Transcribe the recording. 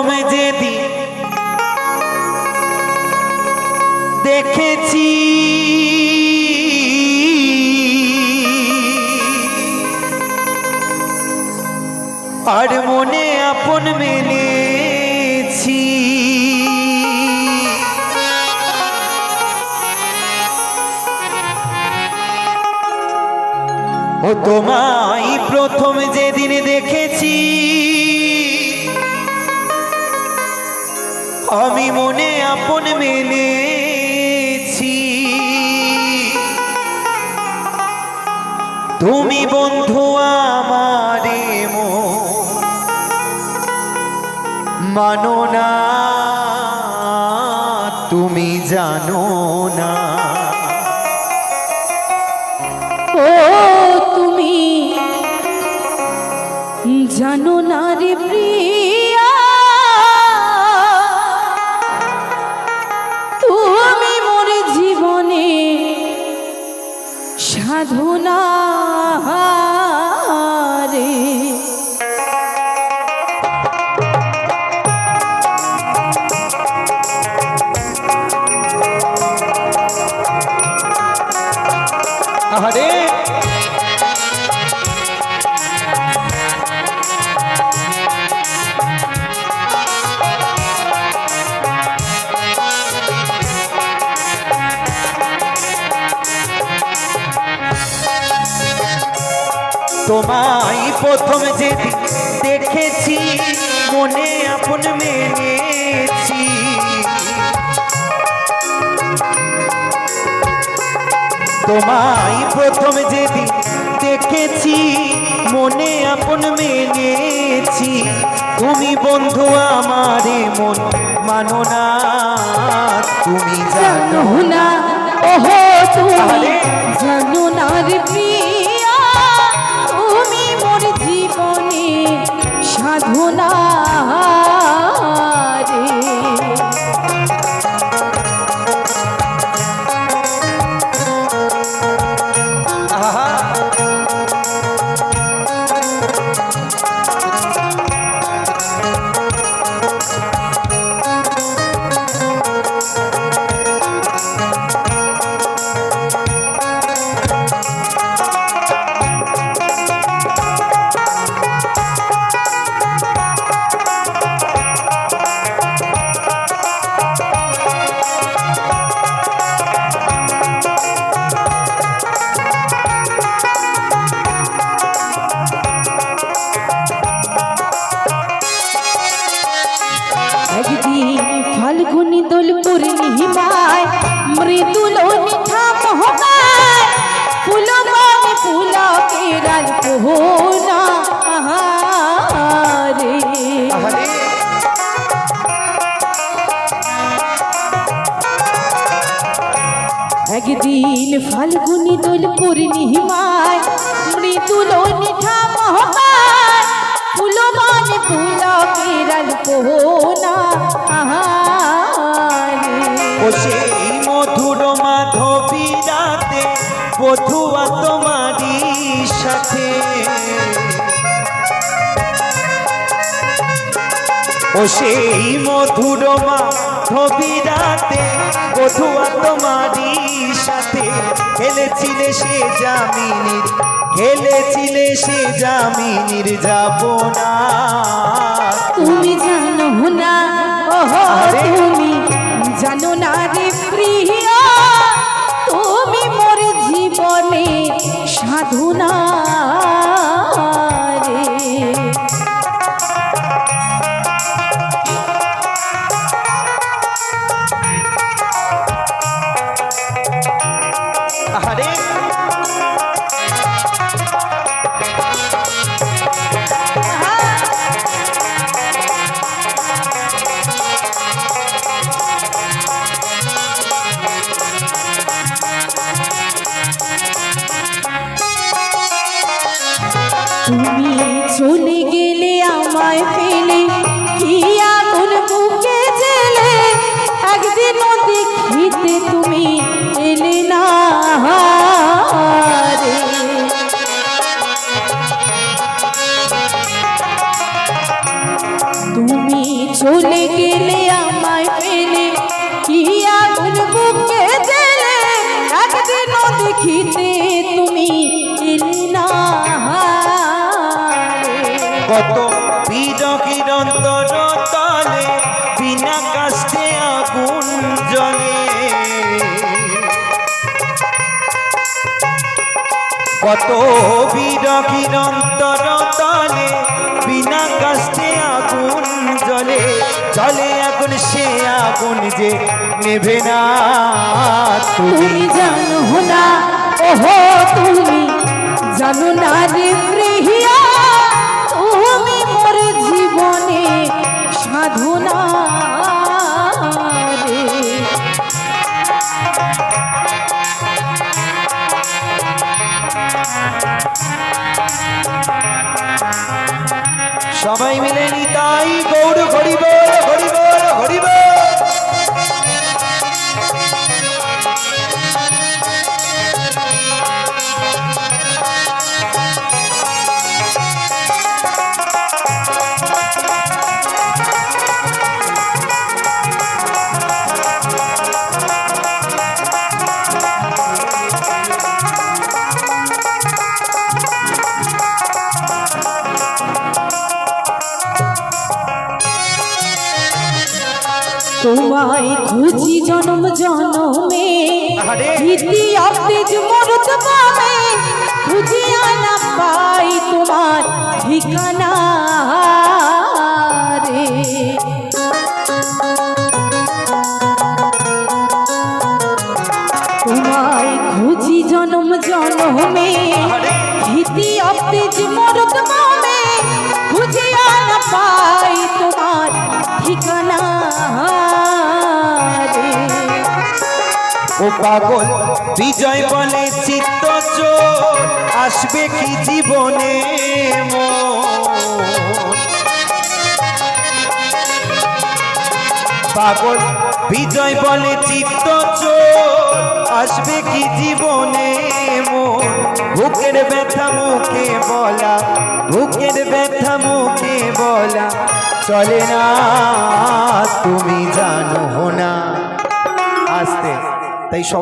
প্রথমে যেদিন দেখেছি আর মনে আপন মেলেছি। ও তোমায় প্রথম যেদিন দেখেছি আমি মনে আপন মেলেছি তুমি বন্ধু আমারে মন। মানো না, তুমি জানো না। ও, তুমি জানো না রে প্রিয়া। সাধনা তোমায় প্রথম যেদিন দেখেছি মনে আপন মেনেছি তোমায় প্রথম যেদিন দেখেছি মনে আপন মেনেছি তুমি বন্ধু আমারে মন মানো না তুমি জানো না ওহো তুমি। জানো না রে আহারে একদিন ফাল্গুনি দোল পূর্ণিমায় মৃদুল নিঠা মহকায় ফুল মানে ফুলকে রাল পোহনা ও সেই মধুর মাধবী রাতে বধুয়া তোমারই সাথে ও সেই মধুর মাধবী রাতে বধুয়া তোমারই সাথে খেলেছিলে সে জামিনীর খেলেছিলে সে জামিনীর যাব না তুমি জানো না ওহো তুমি জানো না সাধনা রে আরে তুমি চলে গেলে আমায় ফেলে, কি আগুন বুকে জেলে একদিনও দেখিতে তুমি এলে না তুমি চলে গেলে আমায় ফেলে, কি আগুন বুকে জেলে একদিনও দেখিতে তুমি এলে না। কত তলে বিনা কাষ্টে আগুন জ্বলে কত বিরকিরন্তর তলে বিনা কাষ্টে আগুন জ্বলে জলে আগুন সে আগুন যে নেভে না তুমি জানো না ওহো তুমি জানো না রে সবাই মিলে নিতাই গৌর হরিব হরিব হরিব তোমায় খুঁজি জনম জনমে। আরে। মরত পামে খুঁজিয়া না পাই তোমার ঠিকানা রে তোমায় খুঁজি জনম জনমে। আরে। মরত পামে পাগল বিজয় বলে চিত্ত আসবে কি জীবনে? পাগল বিজয় বলে চিত্ত আসবে কি জীবনে ব্যথা মুখে বলা, বুকের ব্যথা মুখে বলা, চলে না, তুমি জানো না। আসতে। তাই সবাই